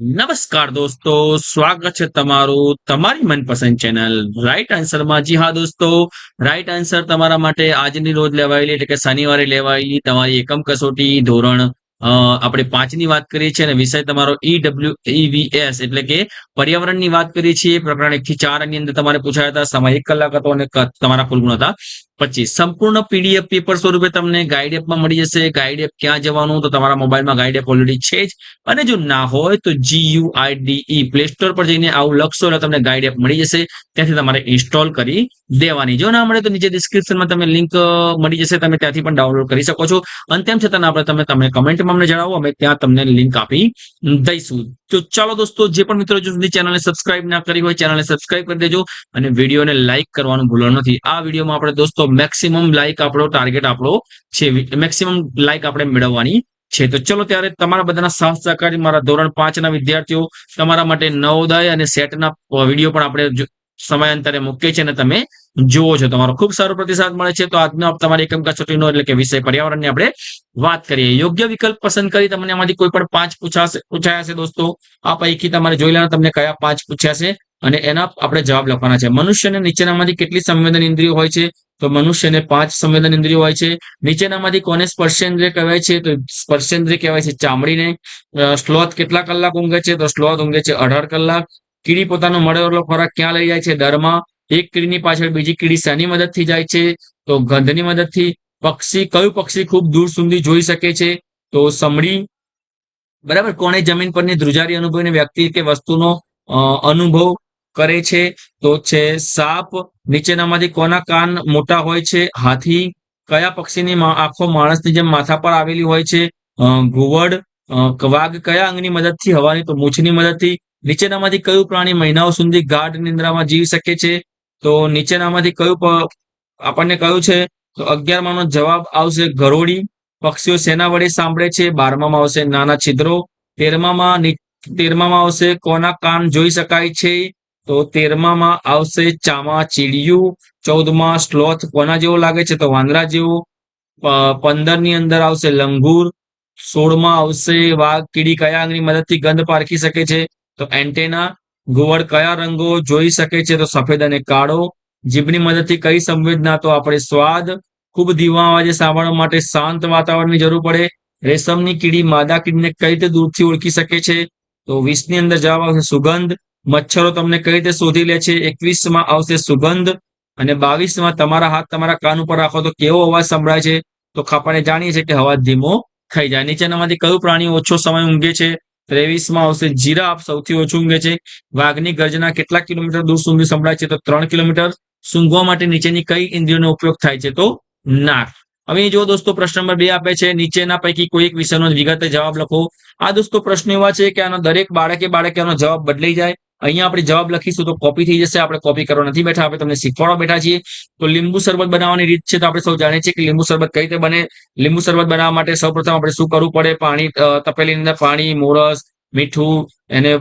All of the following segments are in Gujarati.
નમસ્કાર દોસ્તો, સ્વાગત છે તમારું તમારી મનપસંદ ચેનલ રાઈટ આન્સરમાં જી હા દોસ્તો રાઈટ આન્સર તમારા માટે આજની રોજ લેવાયેલી, એટલે કે શનિવારે લેવાયેલી તમારી એકમ કસોટી ધોરણ આપણે પાંચની વાત કરીએ છીએ અને વિષય તમારો ઈડબ્લ્યુ ડબલ્યુ ઈવીએસ એટલે કે પર્યાવરણની વાત કરીએ છીએ. પ્રકરણ એક થી ચારની અંદર તમારે પૂછાયા હતા, સમય એક કલાક હતો અને તમારા કુલ ગુણ હતા. પચીસ સંપૂર્ણ પીડીએફ પેપર સ્વરૂપે તમને ગાઈડ એપમાં મળી જશે. ગાઈડ એપ ક્યાં જવાનું તો તમારા મોબાઈલમાં ગાઈડ એપ ઓલરેડી છે જ. અને જો ના હોય તો જીયુઆઈડીઈ પ્લે સ્ટોર પર જઈને આવું લખશો એટલે તમને ગાઈડ એપ મળી જશે. ત્યાંથી તમારે ઇન્સ્ટોલ કરી દેવાની. જો ના મળે તો નીચે ડિસ્ક્રિપ્શનમાં તમે લિંક મળી જશે. તમે ત્યાંથી પણ ડાઉનલોડ કરી શકો છો. અને તેમ છતાં આપણે તમે તમે કમેન્ટમાં અમને જણાવો. અમે ત્યાં તમને લિંક આપી દઈશું. તો ચાલો દોસ્તો, જે પણ મિત્રો સુધી ચેનલને સબસ્ક્રાઇબ ના કરી હોય ચેનલને સબસ્ક્રાઇબ કરી દેજો અને વિડીયોને લાઇક કરવાનું ભૂલવાનું નથી. આ વિડીયોમાં આપણે દોસ્તો મેક્સિમમ લાઇક આપણો ટાર્ગેટ આપણો છે મેક્સિમમ લાઇક આપણે મેળવવાની છે. તો ચલો ત્યારે તમારા બધાના સાથ સહકારી મારા ધોરણ પાંચ ના વિદ્યાર્થીઓ તમારા માટે નવોદય અને સેટના વીડિયો પણ આપણે સમયાંતરે મૂકીએ છીએ અને તમે જુઓ છો. તમારો ખૂબ સારો પ્રતિસાદ મળે છે. તો આજનો તમારી એકમ કસોટીનો એટલે કે વિષય પર્યાવરણની આપણે વાત કરીએ. યોગ્ય વિકલ્પ પસંદ કરી તમને આમાંથી કોઈ પણ પાંચ પૂછાશે, પૂછાયા છે દોસ્તો, આ પૈકી તમારે જોઈ લેવાના તમને કયા પાંચ પૂછ્યા છે અને એના આપણે જવાબ લખવાના છે. મનુષ્યને નીચેનામાંથી કેટલી સંવેદન ઇન્દ્રિયો હોય છે? તો મનુષ્યને પાંચ સંવેદન ઇન્દ્રિયો હોય છે. નીચેનામાંથી કોને સ્પર્શેન્દ્રિય કહેવાય છે? તો સ્પર્શેન્દ્રિય કહેવાય છે ચામડીને. સ્લોથ કેટલા કલાક ઊંઘે છે? તો સ્લોથ ઊંઘે છે અઢાર કલાક. કીડી પોતાનો મળેલો ખોરાક ક્યાં લઈ જાય છે? દરમાં એક કીડીની પાછળ બીજી કીડી શાની મદદથી જાય છે? તો ગંધની મદદથી. પક્ષી કયું પક્ષી ખૂબ દૂર સુધી જોઈ શકે છે? તો સમડી. બરાબર? કોણે જમીન પરની ધ્રુજારી અનુભવીને વ્યક્તિ કે વસ્તુનો અનુભવ કરે છે? તો છે સાપ. નીચેનામાંથી કોના કાન મોટા હોય છે? હાથી. કયા પક્ષીની આખો માણસની જેમ માથા પર આવેલી હોય છે? ઘુવડ. વાઘ કયા અંગની મદદથી હવાની? તો મૂછની મદદથી. નીચેનામાંથી કયું પ્રાણી મહિનાઓ સુધી ગાઢ નિંદ્રામાં જીવી શકે છે? તો નીચેનામાંથી કયું આપણને કયું છે? તો અગિયારમાંનો જવાબ આવશે ગરોળી. પક્ષીઓ સેના વડે સાંભળે છે? બારમામાં આવશે નાના છિદ્રો. તેરમામાં તેરમામાં આવશે કોના કાન જોઈ શકાય છે? તો તેરમામાં આવશે ચામા ચીડિયું ચૌદમાં સ્લોથ કોના જેવો લાગે છે? તો વાંદરા જેવો. પંદરની અંદર આવશે લંગૂર. સોળમાં આવશે વાઘ. કીડી કયા અંગની મદદથી ગંધ પારખી શકે છે? તો એન્ટેના ઘુવડ કયા રંગો જોઈ શકે છે? તો સફેદ અને કાળો. જીભની મદદથી કઈ સંવેદના તો આપણે સ્વાદ, ખૂબ ધીમા અવાજે સાંભળવા માટે શાંત વાતાવરણની જરૂર પડે. રેશમની કીડી માદા કીડીને કઈ રીતે દૂરથી ઓળખી શકે છે? તો વીસની અંદર જવાબ આવશે સુગંધ. મચ્છરો તમને કઈ રીતે શોધી લે છે? એકવીસમાં આવશે સુગંધ. અને બાવીસમાં તમારા હાથ તમારા કાન ઉપર રાખો તો કેવો અવાજ સંભળાય છે? તો આપણે જાણીએ છીએ કે અવાજ ધીમો થઈ જાય. નીચેનામાંથી કયું પ્રાણી ઓછો સમય ઊંઘે છે? ત્રેવીસમાં આવશે જીરાફ સૌથી ઓછું ઊંઘે છે. વાઘની ગર્જના કેટલા કિલોમીટર દૂર સુધી સંભળાય છે? તો ત્રણ કિલોમીટર સૂંઘવા માટે નીચેની કઈ ઇન્દ્રિયોનો ઉપયોગ થાય છે? તો નાક. હવે જો દોસ્તો, પ્રશ્ન નંબર બે આપે છે. નીચેના પૈકી કોઈ એક વિષયનો વિગતે જવાબ લખો. આ દોસ્તો, પ્રશ્ન એવા છે કે આનો દરેક બાળકે બાળકે આનો જવાબ બદલાઈ જાય. અહીંયા આપણે જવાબ લખીશું તો કોપી થઈ જશે, આપણે કોપી કરવા નથી બેઠા, આપણે તમને શીખવાડવા બેઠા છીએ. તો લીંબુ શરબત બનાવવાની રીત છે તો આપણે સૌ જાણીએ છીએ કે લીંબુ શરબત કઈ રીતે બને. લીંબુ શરબત બનાવવા માટે સૌપ્રથમ આપણે શું કરવું પડે? પાણી તપેલી અંદર પાણી, મોરસ, મીઠું એને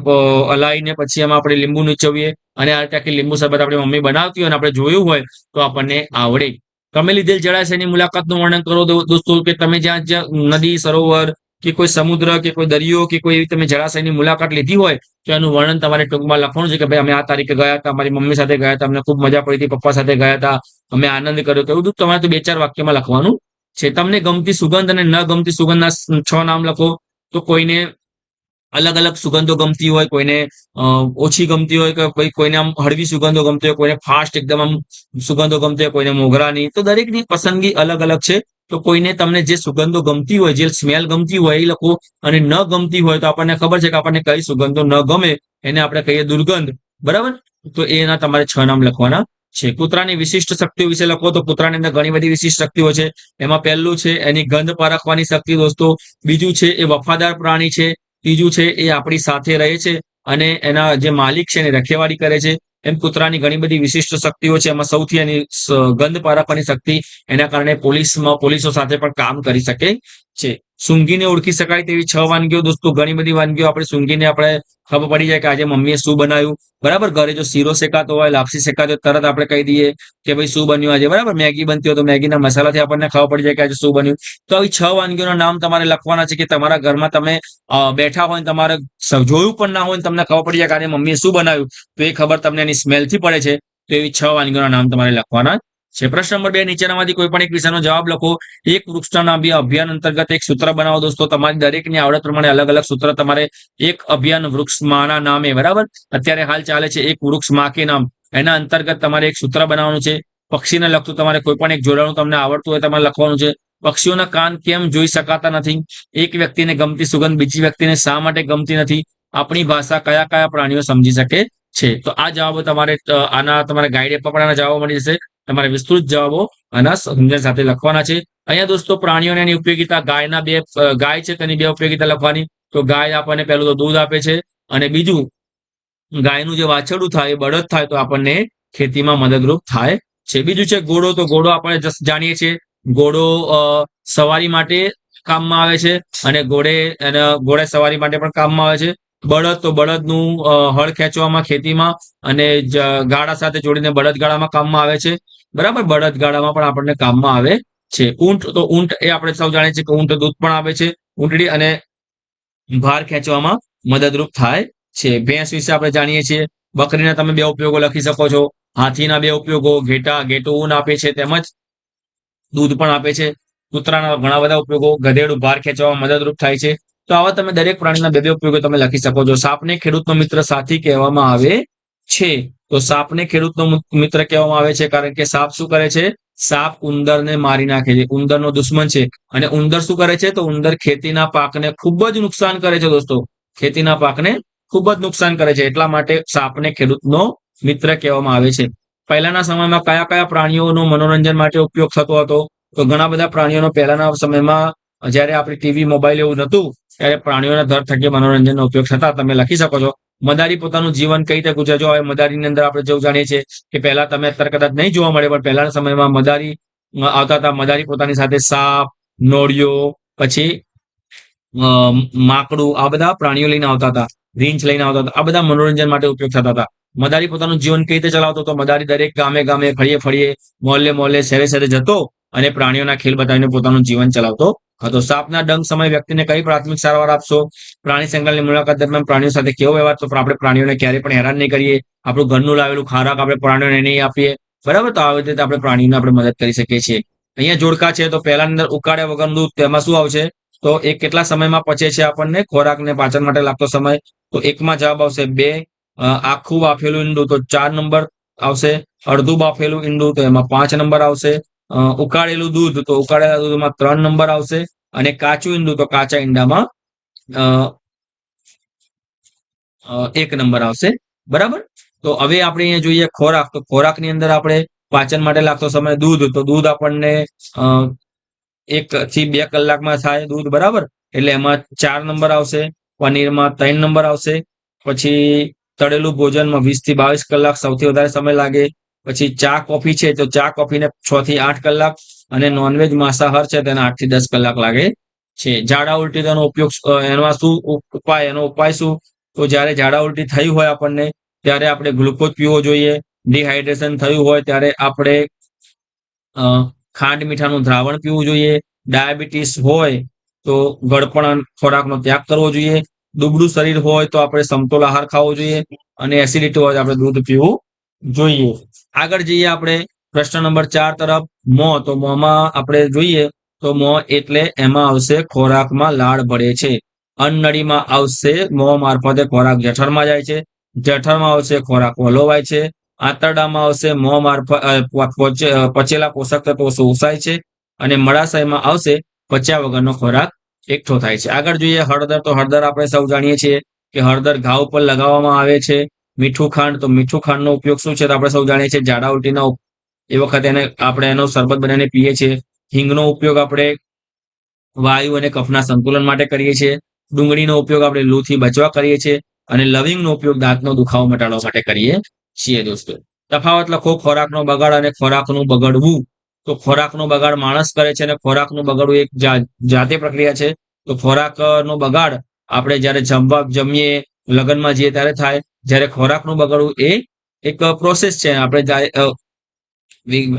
અલાઈને પછી એમાં આપણે લીંબુ નીચવીએ. અને આ રીતે લીંબુ શરબત આપણી મમ્મી બનાવતી હોય અને આપણે જોયું હોય તો આપણને આવડે. તમે લીધેલ જળાશયની મુલાકાતનું વર્ણન કરો દોસ્તો, કે તમે જ્યાં જ્યાં નદી, સરોવર કે કોઈ સમુદ્ર, કે કોઈ દરિયો, કે કોઈ એવી તમે જળાશયની મુલાકાત લીધી હોય, તો એનું વર્ણન તમારે ટૂંકમાં લખવાનું છે કે ભાઈ અમે આ તારીખે ગયા હતા, અમારી મમ્મી સાથે ગયા હતા, અમને ખૂબ મજા પડી હતી, પપ્પા સાથે ગયા હતા, અમે આનંદ કર્યો તો એવું બધું તમારે તો બે ચાર વાક્યમાં લખવાનું છે. તમને ગમતી સુગંધ અને ન ગમતી સુગંધના છ નામ લખો, તો કોઈને અલગ અલગ સુગંધો ગમતી હોય, કોઈને ઓછી ગમતી હોય, કે કોઈ કોઈને આમ હળવી સુગંધો ગમતી હોય, કોઈને ફાસ્ટ એકદમ આમ સુગંધો ગમતી હોય, કોઈને મોગરાની, તો દરેકની પસંદગી અલગ અલગ છે. તો કોઈને તમને જે સુગંધો ગમતી હોય, જે સ્મેલ ગમતી હોય એ લખો અને ન ગમતી હોય તો આપણને ખબર છે કે આપણને કઈ સુગંધો ન ગમે, એને આપણે કહીએ દુર્ગંધ. બરાબર? તો એના તમારે છ નામ લખવાના છે. કૂતરાની વિશિષ્ટ શક્તિઓ વિશે લખો તો કૂતરાની અંદર ઘણી બધી વિશિષ્ટ શક્તિઓ છે. એમાં પહેલું છે, એની ગંધ પારખવાની શક્તિ દોસ્તો. બીજું છે, એ વફાદાર પ્રાણી છે. ત્રીજું છે, એ આપણી સાથે રહે છે અને એના જે માલિક છે એને રખેવાળી કરે છે. એમ કૂતરાની ઘણી બધી વિશિષ્ટ શક્તિઓ છે. એમાં સૌથી એની ગંધ પારખવાની શક્તિ એના કારણે પોલીસમાં, પોલીસો સાથે પણ કામ કરી શકે છે. સૂંઘીને ઓળખી શકાય તેવી છ વાનગીઓ. દોસ્તો, ઘણી બધી વાનગીઓ આપણે સૂંઘીને આપણે ખબર પડી જાય કે આજે મમ્મીએ શું બનાવ્યું. બરાબર, ઘરે જો શીરો શેકાતો હોય, લાપસી શેકાતો તરત આપણે કહી દઈએ કે ભાઈ શું બન્યું આજે. બરાબર, મેગી બનતી હોય તો મેગીના મસાલાથી આપણને ખબર પડી જાય કે આજે શું બન્યું. તો આવી છ વાનગીઓના નામ તમારે લખવાના છે કે તમારા ઘરમાં તમે બેઠા હોય તમારે જોયું પણ ના હોય તમને ખબર પડી જાય કે આજે મમ્મીએ શું બનાવ્યું. તો એ ખબર તમને એની સ્મેલથી પડે છે. તો એવી છ વાનગીઓના નામ તમારે લખવાના છે. પ્રશ્ન નંબર બે, નીચેનામાંથી કોઈ પણ એક વિષયનો જવાબ લખો. એક વૃક્ષના નામ અભિયાન અંતર્ગત એક સૂત્ર બનાવો દોસ્તો. તમારી દરેકની આવડત પ્રમાણે અલગ અલગ સૂત્ર તમારે એક અભિયાન વૃક્ષમાંના નામે, બરાબર? અત્યારે હાલ ચાલે છે એક વૃક્ષમાં કે નામ. એના અંતર્ગત તમારે એક સૂત્ર બનાવવાનું છે. પક્ષીને લગતું તમારે કોઈ પણ એક જોડાણું તમને આવડતું હોય તમારે લખવાનું છે. પક્ષીઓના કાન કેમ જોઈ શકાતા નથી? એક વ્યક્તિને ગમતી સુગંધ, બીજી વ્યક્તિને શા માટે ગમતી નથી? આપણી ભાષા કયા કયા પ્રાણીઓ સમજી શકે છે? તો આ જવાબો તમારે આના તમારે ગાઈડ એપમાં પણ આના જવાબો મળી જશે. તમારે વિસ્તૃત જવાબો આના સમજણ સાથે લખવાના છે. અહીંયા દોસ્તો, પ્રાણીઓને એની ઉપયોગીતા ગાયના બે ગાય છે તેની બે ઉપયોગીતા લખવાની. તો ગાય આપણને પહેલું તો દૂધ આપે છે અને બીજું, ગાયનું જે વાછરડું થાય, એ બળદ થાય, તો આપણને ખેતીમાં મદદરૂપ થાય છે. બીજું છે ઘોડો, તો ઘોડો આપણે just જાણીએ છીએ. ઘોડો સવારી માટે કામમાં આવે છે અને ઘોડે ઘોડે સવારી માટે પણ કામમાં આવે છે. બળદ, તો બળદનું હળ ખેંચવામાં, ખેતીમાં અને ગાળા સાથે જોડીને બળદ ગાળામાં કામમાં આવે છે. બરાબર? બળદ ગાળામાં પણ આપણને કામમાં આવે છે. ઊંટ, તો ઊંટ એ આપણે સૌ જાણીએ છીએ કે ઊંટ દૂધ પણ આપે છે. ઊંટડી અને ભાર ખેંચવામાં મદદરૂપ થાય છે. ભેંસ વિશે આપણે જાણીએ છીએ. બકરીના તમે બે ઉપયોગો લખી શકો છો. હાથીના બે ઉપયોગો, ઘેટા, ઘેટું ઊન આપે છે તેમજ દૂધ પણ આપે છે. કૂતરાના ઘણા બધા ઉપયોગો. ગધેડું ભાર ખેંચવામાં મદદરૂપ થાય છે. તો આવા તમે દરેક પ્રાણીના બે બે ઉપયોગો તમે લખી શકો છો. સાપને ખેડૂતનો મિત્ર સાથી કહેવામાં આવે છે. તો સાપને ખેડૂતનો મિત્ર કહેવામાં આવે છે કારણ કે સાપ શું કરે છે? સાપ ઉંદરને મારી નાખે છે. ઉંદરનો દુશ્મન છે. અને ઉંદર શું કરે છે? તો ઉંદર ખેતીના પાકને ખૂબ જ નુકસાન કરે છે દોસ્તો. ખેતીના પાકને ખૂબ જ નુકસાન કરે છે. એટલા માટે સાપને ખેડૂતનો મિત્ર કહેવામાં આવે છે. પહેલાના સમયમાં કયા કયા પ્રાણીઓનો મનોરંજન માટે ઉપયોગ થતો હતો? તો ઘણા બધા પ્રાણીઓનો પહેલાના સમયમાં જ્યારે આપણે ટીવી, મોબાઈલ એવું નહોતું ત્યારે પ્રાણીઓના ધર થકી મનોરંજનનો ઉપયોગ થતા તમે લખી શકો છો, મદારી પોતાનું જીવન કઈ રીતે ગુજરે જો હવે મદારીની અંદર આપણે જેવું જાણીએ છીએ કે પહેલા તમે અત્યારે કદાચ નહીં જોવા મળે, પણ પહેલાના સમયમાં મદારી આવતા હતા મદારી પોતાની સાથે સાપ, નોળિયો, પછી માકડું, આ બધા પ્રાણીઓ લઈને આવતા હતા, રીંછ લઈને આવતા હતા, આ બધા મનોરંજન માટે ઉપયોગ થતા હતા. મદારી પોતાનું જીવન કઈ રીતે ચલાવતો હતો? મદારી દરેક ગામે ગામે ફળીએ ફળીએ મોહલ્લે મોહલ્લે શહેરે શહેરે જતો અને પ્રાણીઓના ખેલ બતાવીને પોતાનું જીવન ચલાવતો હતો. સાપના ડંખ સમય વ્યક્તિને કઈ પ્રાથમિક સારવાર આપશો? પ્રાણી સંગ્રહાલયની મુલાકાત દરમિયાન પ્રાણીઓ સાથે કેવો વ્યવહાર? તો આપણે પ્રાણીઓને ક્યારેય પણ હેરાન નહીં કરીએ. આપણું ઘરનું લાવેલું ખોરાક આપણે પ્રાણીઓને નહીં આપીએ. બરાબર? તો આવી રીતે આપણે પ્રાણીઓને આપણે મદદ કરી શકીએ છીએ. અહીંયા જોડકા છે, તો પહેલા અંદર ઉકાળ્યા વગરનું તેમાં શું આવશે? તો એ કેટલા સમયમાં પચે છે આપણને? ખોરાકને પાચન માટે લાગતો સમય. તો એકમાં જવાબ આવશે બે. આખું બાફેલું ઈંડું, તો ચાર નંબર આવશે. અડધું બાફેલું ઈંડું, તો એમાં પાંચ નંબર આવશે. ઉકાળેલું દૂધ, તો ઉકાળેલા દૂધમાં ત્રણ નંબર આવશે અને કાચું ઈંડું, તો કાચા ઈંડામાં એક નંબર આવશે. બરાબર? તો હવે આપણે અહીંયા જોઈએ ખોરાક. તો ખોરાકની અંદર આપણે પાચન માટે લાગતો સમય દૂધ. તો દૂધ આપણને એક થી બે કલાકમાં થાય દૂધ, બરાબર? એટલે એમાં ચાર નંબર આવશે. પનીરમાં ત્રણ નંબર આવશે. પછી તળેલું ભોજનમાં વીસથી બાવીસ કલાક સૌથી વધારે સમય લાગે. પછી ચા કોફી છે તો ચા કોફીને છ થી આઠ કલાક અને નોનવેજ માંસાહાર છે તેને આઠથી દસ કલાક લાગે છે. ઝાડા ઉલટી તેનો ઉપયોગ એમાં શું ઉપાય, એનો ઉપાય શું? તો જ્યારે ઝાડા ઉલટી થઈ હોય આપણને, ત્યારે આપણે ગ્લુકોઝ પીવો જોઈએ. ડિહાઇડ્રેશન થયું હોય ત્યારે આપણે ખાંડ મીઠાનું દ્રાવણ પીવું જોઈએ. ડાયાબિટીસ હોય તો ગળપણ ખોરાકનો ત્યાગ કરવો જોઈએ. દુબળું શરીર હોય તો આપણે સમતોલ આહાર ખાવો જોઈએ. અને એસિડિટી હોય આપણે દૂધ પીવું જોઈએ. આગળ જઈએ આપણે પ્રશ્ન નંબર ચાર તરફ. મોં, તો મોંમાં આપણે જોઈએ તો મોં એટલે એમાં આવશે ખોરાકમાં લાળ ભળે છે. અન્નનળીમાં આવશે મોં મારફતે ખોરાક જઠરમાં જાય છે. જઠરમાં આવશે ખોરાક વલોવાય છે. આંતરડામાં આવશે મોં મારફત પચેલા પોષક તત્વો શોષાય છે અને મળાશયમાં આવશે પચ્યા વગરનો ખોરાક એકઠો થાય છે. આગળ જોઈએ હળદર, તો હળદર આપણે સૌ જાણીએ છીએ કે હળદર ઘા ઉપર લગાવવામાં આવે છે. મીઠું ખાંડ તો મીઠું ખાંડનો ઉપયોગ શું છે તો આપણે સૌ જાણીએ છીએ ઝાડા ઉલટીના એ વખતે એને આપણે એનો શરબત બનાવીને પીએ છીએ. હિંગનો ઉપયોગ આપણે વાયુ અને કફના સંતુલન માટે કરીએ છીએ. ડુંગળીનો ઉપયોગ આપણે લૂથી બચવા કરીએ છીએ અને લવિંગનો ઉપયોગ દાંતનો દુખાવો મટાડવા માટે કરીએ છીએ દોસ્તો. તફાવત લખો, ખોરાકનો બગાડ અને ખોરાકનું બગડવું. તો ખોરાકનો બગાડ માણસ કરે છે અને ખોરાકનું બગડવું એક જાતે પ્રક્રિયા છે. તો ખોરાકનો બગાડ આપણે જ્યારે જમવા જમીએ, લગ્નમાં જઈએ ત્યારે થાય. જ્યારે ખોરાકનું બગાડવું એ એક પ્રોસેસ છે. આપણે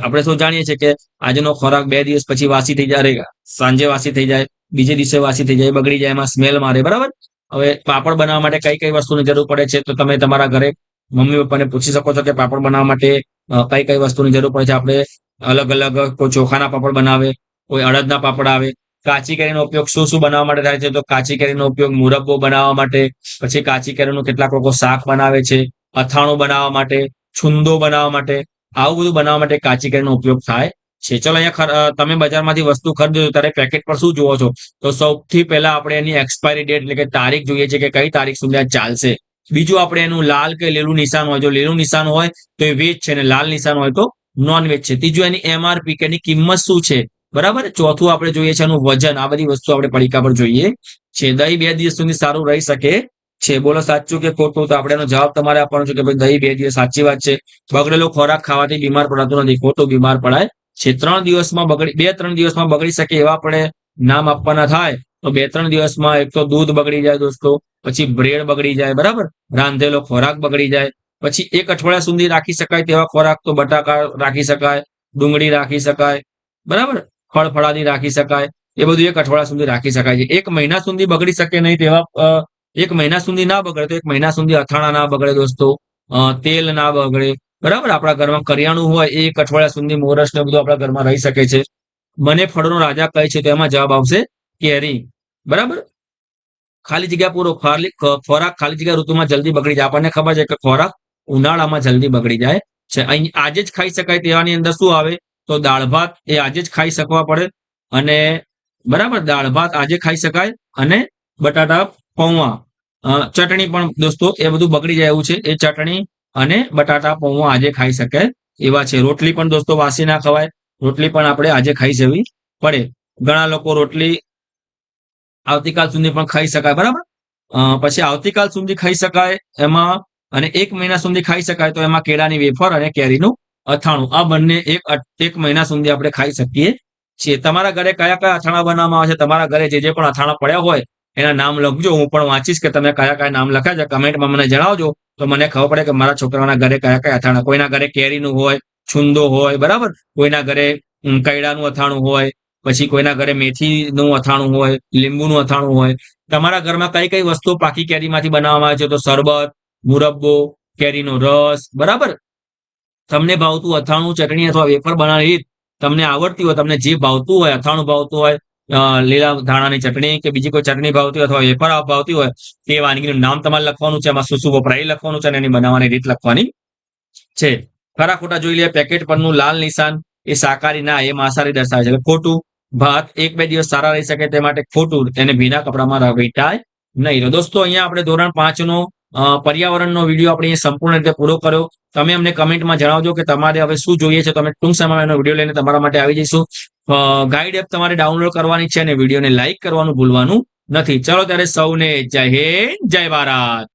આપણે શું જાણીએ છીએ કે આજનો ખોરાક બે દિવસ પછી વાસી થઈ જાય સાંજે વાસી થઈ જાય, બીજે દિવસે વાસી થઈ જાય બગડી જાય, એમાં સ્મેલ મારે, બરાબર? હવે પાપડ બનાવવા માટે કઈ કઈ વસ્તુની જરૂર પડે છે? તો તમે તમારા ઘરે મમ્મી પપ્પાને પૂછી શકો છો કે પાપડ બનાવવા માટે કઈ કઈ વસ્તુની જરૂર પડે છે? આપણે અલગ અલગ કોઈ ચોખાના પાપડ બનાવે, કોઈ અડદના પાપડ આવે કાચી કેરીનો ઉપયોગ શું શું બનાવવા માટે થાય છે? તો કાચી કેરીનો ઉપયોગ મુરબ્બો બનાવવા માટે, પછી કાચી કેરીનું કેટલાક લોકો શાક બનાવે છે, અથાણું બનાવવા માટે, છુંદો બનાવવા માટે, આવું બધું બનાવવા માટે કાચી કેરીનો ઉપયોગ થાય છે. ચલો અહીંયા તમે બજારમાંથી વસ્તુ ખરીદો ત્યારે પેકેટ પર શું જુઓ છો? તો સૌથી પહેલા આપણે એની એક્સપાયરી ડેટ એટલે કે તારીખ જોઈએ છે કે કઈ તારીખ સુધી ચાલશે. બીજું આપણે એનું લાલ કે લીલું નિશાન હોય. જો લીલું નિશાન હોય તો એ વેજ છે અને લાલ નિશાન હોય તો નોન વેજ છે. ત્રીજું એની એમઆરપી કે એની કિંમત શું છે? બરાબર? ચોથું આપણે જોઈએ છે એનું વજન. આ બધી વસ્તુ આપણે પડીકા પર જોઈએ. છે દહીં બે દિવસ સુધી સારું રહી શકે છે. બોલો, સાચું કે ખોટું? તો આપણે એનો જવાબ તમારે આપવાનો છે કે ભાઈ દહીં બે દિવસ સાચી વાત છે. બગડેલો ખોરાક ખાવાથી બીમાર પડાતું નથી. ખોટું બીમાર પડાય છે. ત્રણ દિવસમાં બગડી, બે ત્રણ દિવસમાં બગડી શકે એવા આપણે નામ આપવાના થાય. તો બે ત્રણ દિવસમાં એક તો દૂધ બગડી જાય દોસ્તો, પછી બ્રેડ બગડી જાય, બરાબર? રાંધેલો ખોરાક બગડી જાય. પછી એક અઠવાડિયા સુધી રાખી શકાય તેવા ખોરાક તો બટાકા રાખી શકાય, ડુંગળી રાખી શકાય, બરાબર? ફળફળાદી રાખી શકાય, એ બધું એક અઠવાડિયા સુધી રાખી શકાય છે. એક મહિના સુધી બગડી શકે નહીં તેવા એક મહિના સુધી ના બગડે તો એક મહિના સુધી અથાણા ના બગડે દોસ્તો તેલ ના બગડે. બરાબર? આપણા ઘરમાં કરિયાણું હોય એ એક અઠવાડિયા સુધી મોરસ ને બધું આપણા ઘરમાં રહી શકે છે. મને ફળનો રાજા કહે છે તો એમાં જવાબ આવશે કેરી. બરાબર? ખાલી જગ્યા પૂરો ખોરાક ખાલી જગ્યા ઋતુમાં જલ્દી બગડી જાય. આપણને ખબર છે કે ખોરાક ઉનાળામાં જલ્દી બગડી જાય છે. અહીં આજે જ ખાઈ શકાય તેવાની અંદર શું આવે? તો દાળ ભાત એ આજે જ ખાઈ શકવા પડે. અને બરાબર, દાળ ભાત આજે ખાઈ શકાય અને બટાટા, પૌવા ચટણી પણ દોસ્તો એ બધું બગડી જાય એવું છે. એ ચટણી અને બટાટા, પૌવા આજે ખાઈ શકાય એવા છે. રોટલી પણ દોસ્તો વાસી ના ખવાય. રોટલી પણ આપણે આજે ખાઈ જવી પડે. ઘણા લોકો રોટલી આવતીકાલ સુધી પણ ખાઈ શકાય, બરાબર? પછી આવતીકાલ સુધી ખાઈ શકાય એમાં અને એક મહિના સુધી ખાઈ શકાય તો એમાં કેળાની વેફર અને કેરીનું અથાણું. આ બંને એક એક મહિના સુધી આપણે ખાઈ શકીએ છીએ. તમારા ઘરે કયા કયા અથાણા બનાવવામાં આવે છે? તમારા ઘરે જે જે પણ અથાણા પડ્યા હોય, એના નામ લખજો. હું પણ વાંચીશ કે તમે કયા કયા નામ લખ્યા છે. કમેન્ટમાં મને જણાવજો. તો મને ખબર પડે કે મારા છોકરાના ઘરે કયા કયા અથાણા, કોઈના ઘરે કેરીનું હોય, છુંદો હોય, બરાબર? કોઈના ઘરે કૈડાનું અથાણું હોય, પછી કોઈના ઘરે મેથીનું અથાણું હોય, લીંબુનું અથાણું હોય. તમારા ઘરમાં કઈ કઈ વસ્તુઓ પાકી કેરીમાંથી બનાવવામાં આવે છે? તો શરબત, મુરબ્બો, કેરીનો રસ, બરાબર? તમને ભાવતું અથાણું ચટણી અથવા વેફર બનાવવાની રીત તમને આવડતી હોય, તમને જે ભાવતું હોય, અથાણું ભાવતું હોય લીલા ધાણાની ચટણી કે બીજી કોઈ ચટણી ભાવતી હોય અથવા વેફર ભાવતી હોય તે વાનગીનું નામ તમારે લખવાનું છે એમાં શું શું વપરાય લખવાનું છે અને એની બનાવવાની રીત લખવાની છે. ખરા ખોટા જોઈ લે, પેકેટ પરનું લાલ નિશાન, એ શાકાહારી ના, એ માંસાહારી દર્શાવે છે. ખોટું ભાત એક બે દિવસ સારા રહી શકે તે માટે ખોટું તેને ભીના કપડામાં વેટાય નહીં. દોસ્તો, અહીંયા આપણે ધોરણ પાંચ નો પર્યાવરણનો વીડિયો આપણે સંપૂર્ણ રીતે પૂરો કર્યો. તમે અમને કમેન્ટમાં જણાવજો કે તમારે હવે શું જોઈએ છે. તમે ટૂંક સમયમાં એનો વીડિયો લઈને તમારા માટે આવી જઈશું. ગાઈડ એપ તમારે ડાઉનલોડ કરવાની છે અને વિડીયોને લાઇક કરવાનું ભૂલવાનું નથી. ચલો ત્યારે સૌને જય હિન્દ, જય ભારત.